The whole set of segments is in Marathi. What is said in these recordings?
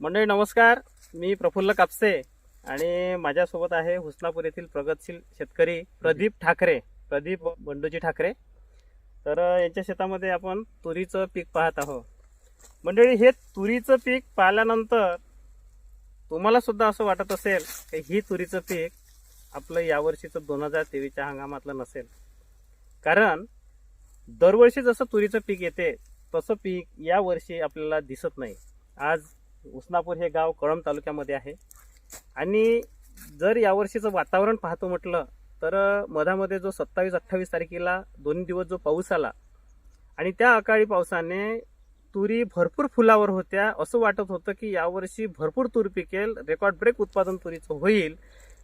मंडळी नमस्कार. मी प्रफुल्ल कापसे आणि माझ्यासोबत आहे हुसनापूर येथील प्रगतशील शेतकरी प्रदीप ठाकरे प्रदीप बंडूजी ठाकरे. तर यांच्या शेतामध्ये आपण तुरीचं पीक पाहत आहोत. मंडळी हे तुरीचं पीक पाहिल्यानंतर तुम्हाला सुद्धा असं वाटत असेल की ही तुरीचं पीक आपलं यावर्षीचं दोन हजार तेवीसच्या हंगामातलं नसेल. कारण दरवर्षी जसं तुरीचं पीक येते तसं पीक यावर्षी आपल्याला दिसत नाही. आज उस्नापूर हे गाव कळंब तालुक्यामध्ये आहे. आणि जर यावर्षीचं वातावरण पाहतो म्हटलं तर मधामध्ये जो सत्तावीस अठ्ठावीस तारखेला दोन दिवस जो पाऊस आला आणि त्या अकाळी पावसाने तुरी भरपूर फुलावर होत्या असं वाटत होतं की यावर्षी भरपूर तूर पिकेल रेकॉर्ड ब्रेक उत्पादन तुरीचं होईल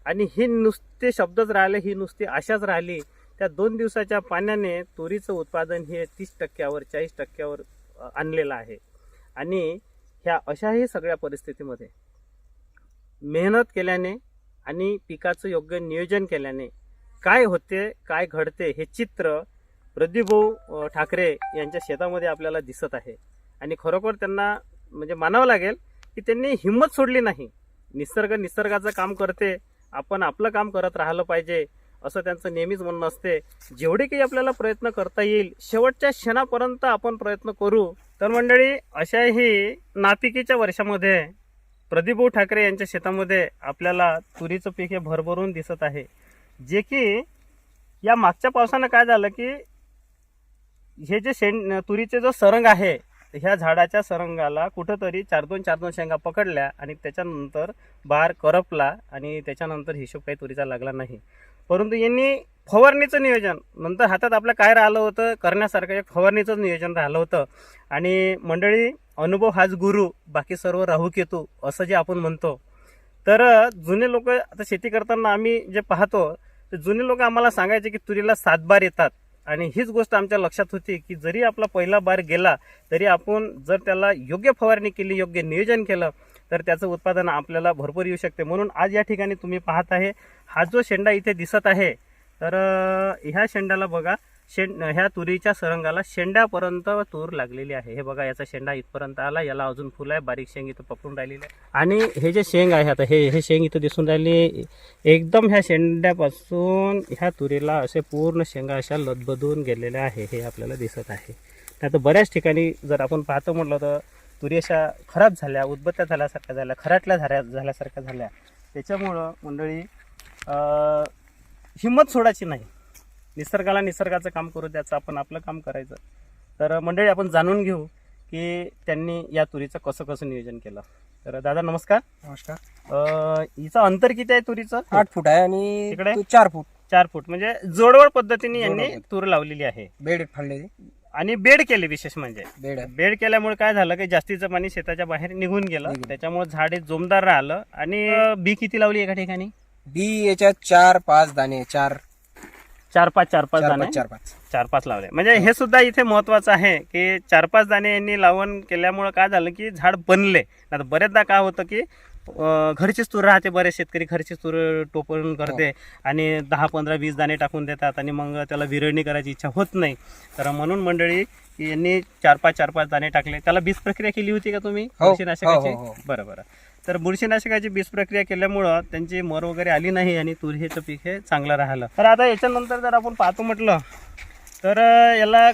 आणि ही नुसते शब्दच राहिले ही नुसती आशाच राहिली त्या दोन दिवसाच्या पाण्याने तुरीचं उत्पादन हे तीस टक्क्यावर चाळीस टक्क्यावर आणलेलं आहे. आणि ह्या अशाही सगळ्या परिस्थितीमध्ये मेहनत केल्याने आणि पिकाचं योग्य नियोजन केल्याने काय होते काय घडते हे चित्र प्रदीपभाऊ ठाकरे यांच्या शेतामध्ये आपल्याला दिसत आहे. आणि खरोखर त्यांना म्हणजे मानावं लागेल की त्यांनी हिंमत सोडली नाही. निसर्ग निसर्गाचं काम करते आपण आपलं काम करत राहिलं पाहिजे असं त्यांचं नेहमीच म्हणणं असते. जेवढे काही आपल्याला प्रयत्न करता येईल शेवटच्या क्षणापर्यंत आपण प्रयत्न करू तर मंडळी अशाही नापिकीच्या वर्षामध्ये प्रदीपभाऊ ठाकरे यांच्या शेतामध्ये आपल्याला तुरीचं पीक हे भरभरून दिसत आहे. जे की या मागच्या पावसानं काय झालं की हे जे शें तुरीचे जो सरंग आहे ह्या झाडाच्या सरंगाला कुठंतरी चार दोन चार दोन शेंगा पकडल्या आणि त्याच्यानंतर बार करपला आणि त्याच्यानंतर हिशोब काही तुरीचा लागला नाही. परंतु यांनी फवारणीचं नियोजन नंतर हातात आपलं काय राहिलं होतं करण्यासारखं एक फवारणीचं नियोजन राहिलं होतं. आणि मंडळी अनुभव हाच गुरु बाकी सर्व राहू केतू असं जे आपण म्हणतो. तर जुने लोक आता शेती करताना आम्ही जे पाहतो तर जुने लोक आम्हाला सांगायचे की तुरीला सात बार येतात. आणि हीच गोष्ट आमच्या लक्षात होती की जरी आपला पहिला बार गेला तरी आपण जर त्याला योग्य फवारणी केली योग्य नियोजन केलं तर त्याचं उत्पादन आपल्याला भरपूर येऊ शकते. म्हणून आज या ठिकाणी तुम्ही पाहत आहे हा जो शेंडा इथे दिसत आहे तर ह्या शेंड्याला बघा शेंड ह्या तुरीच्या सरंगाला शेंड्यापर्यंत तूर लागलेली आहे. हे बघा याचा शेंडा इथपर्यंत आला याला अजून फुलं आहे बारीक शेंग इथं पकडून राहिलेली आहे. आणि हे जे शेंग आहे आता हे हे शेंग इथं दिसून राहिली एकदम ह्या शेंड्यापासून ह्या तुरीला असे पूर्ण शेंगा अशा लदबदून गेलेल्या आहे हे आपल्याला दिसत आहे. आता बऱ्याच ठिकाणी जर आपण पाहतो म्हटलं तर तुरी अशा खराब झाल्या उदबत्त्या झाल्यासारख्या झाल्या खराटल्या झाल्या झाल्यासारख्या झाल्या. त्याच्यामुळं मंडळी हिंमत सोडायची नाही. निसर्गाला निसर्गाचं काम करू द्यायचं आपण आपलं काम करायचं. तर मंडळी आपण जाणून घेऊ की त्यांनी या तुरीचं कसं कसं नियोजन केलं. तर दादा नमस्कार. नमस्कार. हिचं अंतर किती आहे तुरीचं? आठ फूट आहे आणि तिकडे? तो चार फूट. चार फूट. म्हणजे जोडवड पद्धतीने यांनी. तूर लावलेली आहे. बेड फाडले आणि बेड केले विशेष म्हणजे. बेड. आहे बेड केल्यामुळे काय झालं की जास्तीचं पाणी शेताच्या बाहेर निघून गेलं. निघून. त्याच्यामुळे झाडे जोमदार राहिलं. आणि अं, बी किती लावली एका ठिकाणी? बी याच्यात चार पाच दाणे चार. चार पाच चार पाच चार दाणे? पाच चार पाच. चार पाच लावले. म्हणजे हे सुद्धा इथे महत्वाचं आहे की चार पाच दाणे यांनी लावण केल्यामुळं काय झालं की झाड बनले. आता बरेचदा काय होतं की घरचीच तूर राहते बरेच शेतकरी घरचीच तूर टोपण करते आणि दहा पंधरा वीस दाणे टाकून देतात आणि मग त्याला विरळणी करायची इच्छा होत नाही. तर म्हणून मंडळी यांनी चार पाच चार पाच दाणे टाकले. त्याला बीज प्रक्रिया केली होती का तुम्ही? हो, बुरशीनाशकाची? हो, हो, हो. बरं बरं. तर बुरशीनाशकाची बीज प्रक्रिया केल्यामुळं त्यांची मर वगैरे आली नाही आणि तूर हेचं पीक हे चांगलं राहिलं. तर आता याच्यानंतर जर आपण पाहतो म्हटलं तर याला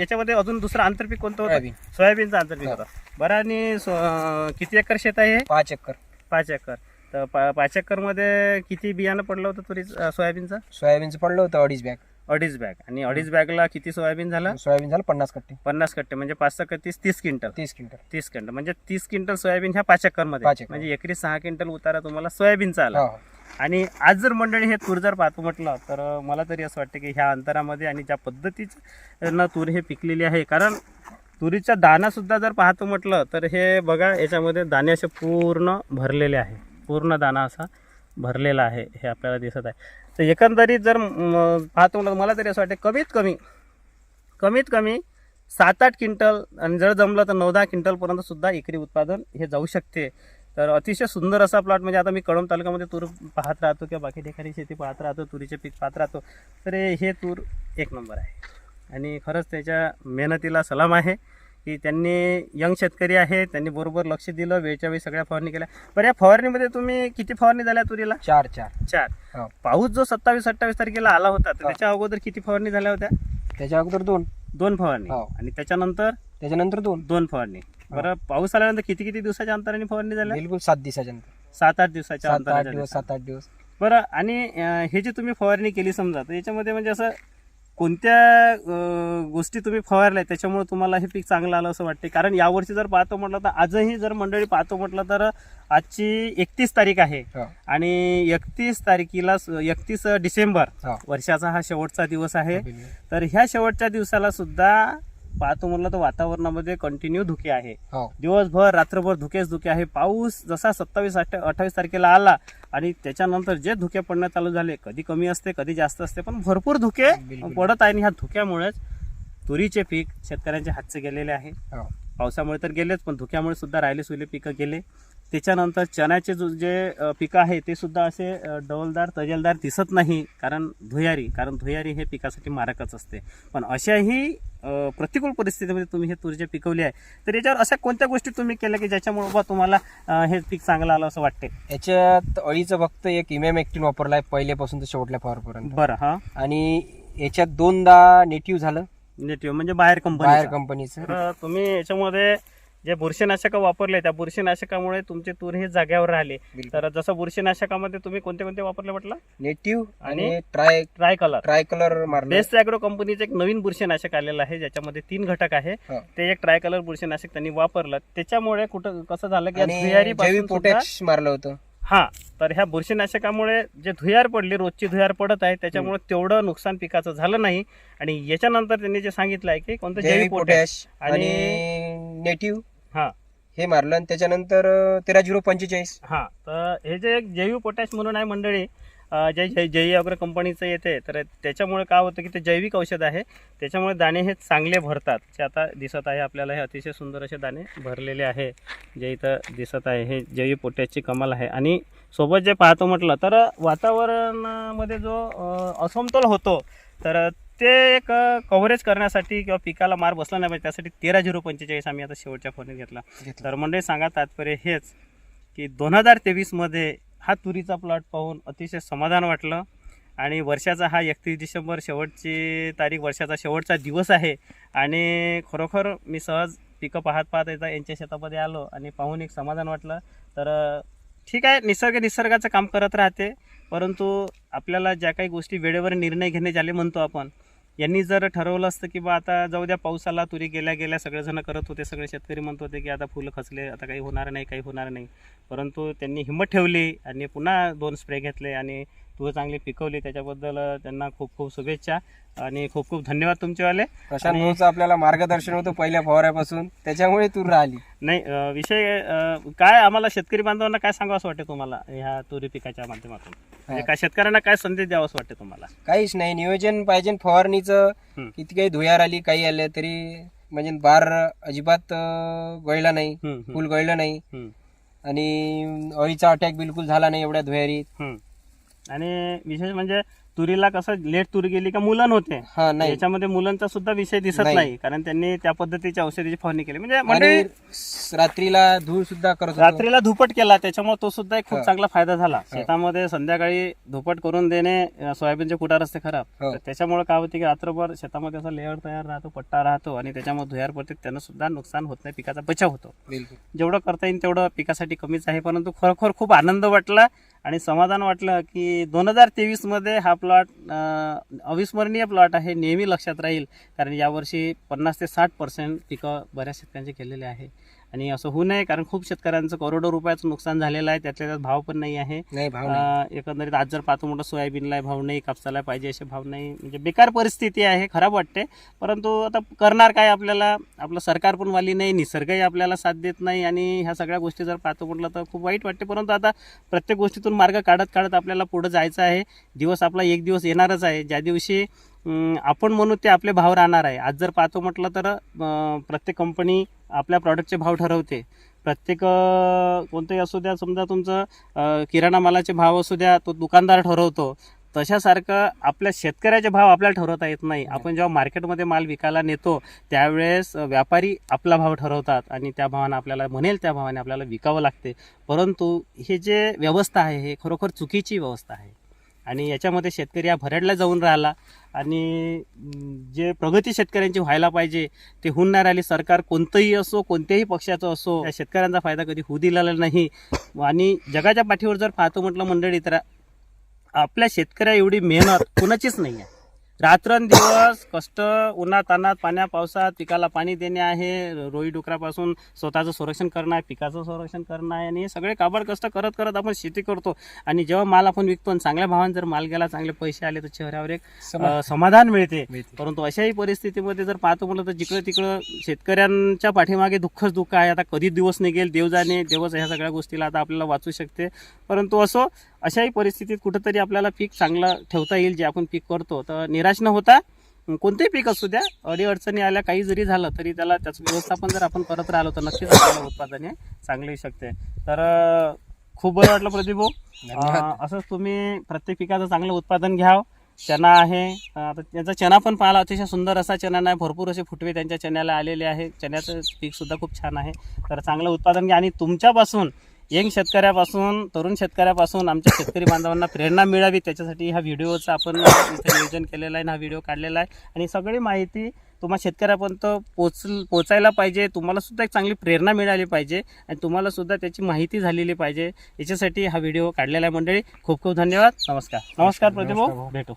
याच्यामध्ये अजून दुसरं आंतरपीक कोणतं होतं? सोयाबीन. सोयाबीनचं आंतरपीक होतं. बरं आणि सो- किती एकर शेत आहे हे? पाच एकर. पाच एकर. तर पा- पाच एकरमध्ये किती बियाणं पडलं होतं तुरी सोयाबीनचं? सोयाबीनचं पडलं होतं अडीच बॅग. अडीच बॅग. आणि अडीच बॅगला किती सोयाबीन झालं? सोयाबीन झालं पन्नास कट्टे. पन्नास कट्टे म्हणजे पाच सहा तीस तीस क्विंटल. तीस क्विंटल. तीस क्विंटल. म्हणजे तीस क्विंटल सोयाबीन ह्या पाच एकरमध्ये एकर. म्हणजे एकरी सहा क्विंटल उतारा तुम्हाला सोयाबीनचा आला. हो हो. आणि आज जर मंडळी हे तूर जर पाहतो म्हटलं तर मला तरी असं वाटतं की ह्या अंतरामध्ये आणि ज्या पद्धतीचं तूर हे पिकलेली आहे कारण तुरीचा दानासुद्धा जर पाहतो म्हटलं तर हे बघा याच्यामध्ये दाणे असे पूर्ण भरलेले आहे. पूर्ण दाणा असा भरलेला आहे हे आपल्याला दिसत आहे. तर एकंदरीत जर पाहतो म्हटलं मला तरी असं वाटतं कमीत कमी कमीत कमी सात आठ क्विंटल आणि जर जमलं तर नऊ दहा क्विंटलपर्यंतसुद्धा एकरी उत्पादन हे जाऊ शकते. तर अतिशय सुंदर असा प्लॉट म्हणजे आता मी कळंब तालुक्यामध्ये तूर पाहत राहतो किंवा बाकी ठिकाणी शेती पाहत राहतो तुरीचे पीक पाहत राहतो. तर हे तूर एक नंबर आहे. आणि खरंच त्याच्या मेहनतीला सलाम आहे की त्यांनी यंग शेतकरी आहे त्यांनी बरोबर लक्ष दिलं वेळच्या वेळी सगळ्या फवारणी केल्या. बरं या फवारणीमध्ये तुम्ही किती फवारणी झाल्या तुरीला? चार चार. चार. हो. पाऊस जो सत्तावीस अठ्ठावीस तारखेला आला होता तर त्याच्या अगोदर किती फवारणी झाल्या होत्या? त्याच्या अगोदर दोन. दोन फवारणी. हो. आणि त्याच्यानंतर? त्याच्यानंतर दोन. दोन फवारणी. बरं पाऊस आल्यानंतर किती किती दिवसाच्या अंतराने फवारणी झाल्या बिलकुल सात दिवसाच्या नंतर सात आठ दिवसाच्या सात आठ अंतराच्या दिवस. सात आठ दिवस बरं आणि अं, हे जे तुम्ही फवारणी केली समजा तर याच्यामध्ये म्हणजे असं कोणत्या अं, गोष्टी तुम्ही फवारल्या त्याच्यामुळे तुम्हाला हे पीक चांगलं आलं असं वाटते कारण यावर्षी जर पाहतो म्हटलं तर आजही जर मंडळी पाहतो म्हटलं तर आजची एकतीस तारीख आहे हो. आणि एकतीस तारखेला एकतीस डिसेंबर हो. वर्षाचा हा शेवटचा दिवस आहे बिलकुल. तर ह्या शेवटच्या दिवसाला सुद्धा पाहतो म्हटलं तर वातावरणामध्ये कंटिन्यू धुके आहे. हो. दिवसभर रात्रभर धुकेच धुके आहे. पाऊस जसा सत्तावीस अठ्ठावीस तारखेला आला आणि त्याच्यानंतर जे धुके पडणं चालू झाले कधी कमी असते कधी जास्त असते पण भरपूर धुके बिलकुल. पडत आहे आणि ह्या धुक्यामुळेच तुरीचे पीक शेतकऱ्यांचे हातचे गेलेले आहे. हो. पावसामुळे तर गेलेच पण धुक्यामुळे सुद्धा राहिले सुले पिकं गेले. त्याच्यानंतर चण्याचे जो जे पिकं आहे ते सुद्धा असे अ, डौलदार तजेलदार दिसत नाही कारण धुयारी कारण धुयारी हे पिकासाठी मारकच असते. पण अशाही प्रतिकूल परिस्थितीमध्ये तुम्ही हे तुरीचे पिकवले आहे तर याच्यावर अशा कोणत्या गोष्टी तुम्ही केल्या की ज्याच्यामुळे बा तुम्हाला हे पीक चांगलं आलं असं वाटते याच्यात अळीचं फक्त एक इमेम एक्टिन वापरलाय पहिल्यापासून तर शेवटल्या फवारपर्यंत बरं हा. आणि याच्यात दोनदा नेटिव्ह झालं. नेटिव्ह म्हणजे बाहेर बाहेर कंपनी कंपनीचं तर तुम्ही याच्यामध्ये जे बुरशीनाशक वापरले त्या बुरशीनाशकामुळे तुमचे तूर हे जाग्यावर राहिले. तर जसं बुरशीनाशकामध्ये तुम्ही कोणते कोणते वापरले म्हटलं? नेटिव्ह आणि try tricolour tricolour best agro कंपनीचं एक नवीन बुरशीनाशक आलेलं आहे ज्याच्यामध्ये तीन घटक आहे. ते एक ट्राय कलर बुरशीनाशक त्यांनी वापरलं. त्याच्यामुळे कुठं कसं झालं की पोटॅश मारलं होतं. हा. तर ह्या बुरशीनाशकामुळे जे धुयार पडली रोजची धुयार पडत आहे त्याच्यामुळे तेवढं नुकसान पिकाचं झालं नाही. आणि याच्यानंतर त्यांनी जे सांगितलं आहे की कोणतं जैविक पोटॅश आणि नेटिव्ह हा. हे मारलं आणि त्याच्यानंतर तेरा झिरो पंचेचाळीस. हा तर हे जे एक जैविक पोटॅश म्हणून आहे मंडळी अं, जे जै जै अग्र कंपनीचं येते तर त्याच्यामुळे काय होतं की ते जैविक औषध आहे. त्याच्यामुळे दाणे हे चांगले भरतात. जे आता दिसत आहे आपल्याला हे अतिशय सुंदर असे दाणे भरलेले आहे. जे इथं दिसत आहे हे जैविक पोटॅशची कमाल आहे. आणि सोबत जे पाहतो म्हटलं तर वातावरणामध्ये जो अं, असमतोल होतो तर ते एक कव्हरेज करण्यासाठी किंवा पिकाला मार बसला नाही पाहिजे त्यासाठी तेरा झिरो पंचेचाळीस आम्ही आता शेवटच्या फोनत घेतला. तर मंडळी सांगा तात्पर्य हेच की दोन हजार तेवीसमध्ये हा तुरीचा प्लॉट पाहून अतिशय समाधान वाटलं. आणि वर्षाचा हा एकतीस डिसेंबर शेवटची तारीख वर्षाचा शेवटचा दिवस आहे. आणि खरोखर मी सहज पिकं पाहत पाहत येता यांच्या शेतामध्ये आलो आणि पाहून एक समाधान वाटलं. तर ठीक आहे निसर्ग निसर्गाचं काम करत राहते. परंतु आपल्याला ज्या काही गोष्टी वेळेवर निर्णय घेणे झाले म्हणतो आपण यांनी जर ठरवलं असतं की बा आता जाऊ द्या पावसाला तुरी गेल्या गेल्या सगळेजण करत होते सगळे शेतकरी म्हणत होते की आता फुलं खचले आता काही होणार नाही काही होणार नाही. परंतु त्यांनी हिंमत ठेवली आणि पुन्हा दोन स्प्रे घेतले आणि तूर चांगली पिकवली त्याच्याबद्दल त्यांना खूप खूप शुभेच्छा आणि खूप खूप धन्यवाद तुमचेवाले. प्रशांत भाऊचं आपल्याला मार्गदर्शन होतं पहिल्या फवाऱ्यापासून त्याच्यामुळे तूर राहिली. नाही अं, विषय अं, काय आम्हाला शेतकरी बांधवांना काय सांगावं असं वाटते तुम्हाला ह्या तुरी पिकाच्या माध्यमातून? म्हणजे काय शेतकऱ्यांना काय संदेश द्यावा असं वाटते तुम्हाला? काहीच नाही नियोजन पाहिजे फवारणीचं. हम्म. किती काही धुयार आली काही आले तरी म्हणजे बार अजिबात अं, गळला नाही हम्म, हम्म, फुल गळलं नाही. हम्म, आणि अळीचा अटॅक बिलकुल झाला नाही एवढ्या धुयारीत हम्म. आणि विशेष म्हणजे तुरीला कसं लेट तुरी गेली का मुलन होते. हा नाही. याच्यामध्ये मुलांचा सुद्धा विषय दिसत नाही. कारण त्यांनी त्या पद्धतीची औषधीची फवारणी केली. म्हणजे म्हणजे आणि रात्रीला धूळ सुद्धा करत होतो. रात्रीला धुपट केला. त्याच्यामुळे तो सुद्धा एक खूप हा. चांगला फायदा झाला. शेतामध्ये संध्याकाळी धुपट करून देणे अं, सोयाबीनचे कुटार असते खराब हो. तर त्याच्यामुळे काय होते की रात्रभर शेतामध्ये असा लेअर तयार राहतो पट्टा राहतो आणि त्याच्यामुळे धुयार पडते. त्यानं सुद्धा नुकसान होत नाही पिकाचा बचाव होतो. बिलकुल. जेवढं करता येईल तेवढं पिकासाठी कमीच आहे. परंतु खरोखर खूप आनंद वाटला. आणि समाधान वाटलं की दोन हजार तेवीसमध्ये हा प्लॉट अविस्मरणीय प्लॉट आहे नेहमी लक्षात राहील. कारण यावर्षी पन्नास ते साठ पर्सेंट पिकं बऱ्याच शेतकऱ्यांचे केलेले आहे. आणि असं होऊ नये कारण खूप शेतकऱ्यांचं करोडो रुपयाचं नुकसान झालेलं आहे त्यातल्या त्यात भाव पण नाही आहे. नाही भाव नाही. अं, एकंदरीत आज जर पाहतो मोठं सोयाबीनला भाव नाही कापसाला पाहिजे असे भाव नाही. म्हणजे बेकार परिस्थिती आहे खराब वाटते. परंतु आता करणार काय आपल्याला? आपलं सरकार पण वाली नाही निसर्गही आपल्याला साथ देत नाही आणि ह्या सगळ्या गोष्टी जर पाहतो म्हटलं तर खूप वाईट वाटते. परंतु आता प्रत्येक गोष्टीतून मार्ग काढत काढत आपल्याला पुढे जायचं आहे. दिवस आपला एक दिवस येणारच आहे. ज्या दिवशी अं, आपण म्हणू ते आपले भाव राहणार आहे. आज जर पाहतो म्हटलं तर अं, प्रत्येक कंपनी आपल्या प्रॉडक्टचे भाव ठरवते. प्रत्येक कोणतंही असू द्या समजा तुमचं किराणा मालाचे भाव असू द्या तो दुकानदार ठरवतो. तशासारखं आपल्या शेतकऱ्याचे भाव आपल्याला ठरवता येत नाही. आपण जेव्हा मार्केटमध्ये माल विकायला नेतो त्यावेळेस व्यापारी आपला भाव ठरवतात आणि त्या भावाने आपल्याला म्हणेल त्या भावाने आपल्याला विकावं लागते. परंतु हे जे व्यवस्था आहे हे खरोखर चुकीची व्यवस्था आहे. आणि याच्यामध्ये शेतकरी हा भरडला जाऊन राहिला. आणि जे प्रगती शेतकऱ्यांची व्हायला पाहिजे ते होऊन नाही राहिली सरकार कोणतंही असो कोणत्याही पक्षाचं असो त्या शेतकऱ्यांचा फायदा कधी होऊ दिलेला नाही. आणि जगाच्या पाठीवर जर पाहतो म्हटलं मंडळी तर आपल्या शेतकऱ्या एवढी मेहनत कुणाचीच नाही आहे रात्रंदिवस कष्ट उन्हात तानात पाण्या पावसात पिकाला पाणी देणे आहे. रोई डुकरापासून स्वतःचं संरक्षण करणं आहे पिकाचं संरक्षण करणं आहे आणि हे सगळे काबड कष्ट करत करत आपण शेती करतो. आणि जेव्हा माल आपण विकतो आणि चांगल्या भावाने जर माल गेला चांगले पैसे आले तर चेहऱ्यावर एक अ, समाधान मिळते. परंतु अशाही परिस्थितीमध्ये जर पाहतो म्हटलं तर जिकडं तिकडं शेतकऱ्यांच्या पाठीमागे दुःखच दुःख आहे. आता कधी दिवस निघेल देव जाणे देवच ह्या सगळ्या गोष्टीला आता आपल्याला वाचू शकते. परंतु असो अशाही परिस्थितीत कुठंतरी आपल्याला पीक चांगलं ठेवता येईल जे आपण पीक करतो. तर निराश न होता कोणतेही पीक असू द्या अडीअडचणी आल्या काही जरी झालं तरी त्याला त्याचं व्यवस्थापन जर आपण करत राहिलो तर नक्कीच आपल्याला उत्पादन हे चांगलं येऊ शकते. तर खूप बरं वाटलं प्रदीप भाऊ. असंच तुम्ही प्रत्येक पिकाचं चांगलं उत्पादन घ्याव. चना आहे त्यांचा चना पण पाहिला अतिशय सुंदर असा चना नाही भरपूर असे फुटवे त्यांच्या चण्याला आलेले आहे. चण्याचं पीक सुद्धा खूप छान आहे. तर चांगलं उत्पादन घ्या आणि तुमच्यापासून यंग शेतकऱ्यापासून तरुण शेतकऱ्यापासून आमच्या शेतकरी बांधवांना प्रेरणा मिळावी त्याच्यासाठी ह्या व्हिडिओचं आपण इथे नियोजन केलेलं आहे आणि हा व्हिडिओ काढलेला आहे. आणि सगळी माहिती तुम्हा शेतकऱ्यापर्यंत पोच पोचायला पाहिजे तुम्हाला सुद्धा एक चांगली प्रेरणा मिळाली पाहिजे आणि तुम्हाला सुद्धा त्याची माहिती झालेली पाहिजे. याच्यासाठी हा व्हिडिओ काढलेला आहे मंडळी. खूप खूप धन्यवाद. नमस्कार. नमस्कार प्रतिभाऊ भेटू.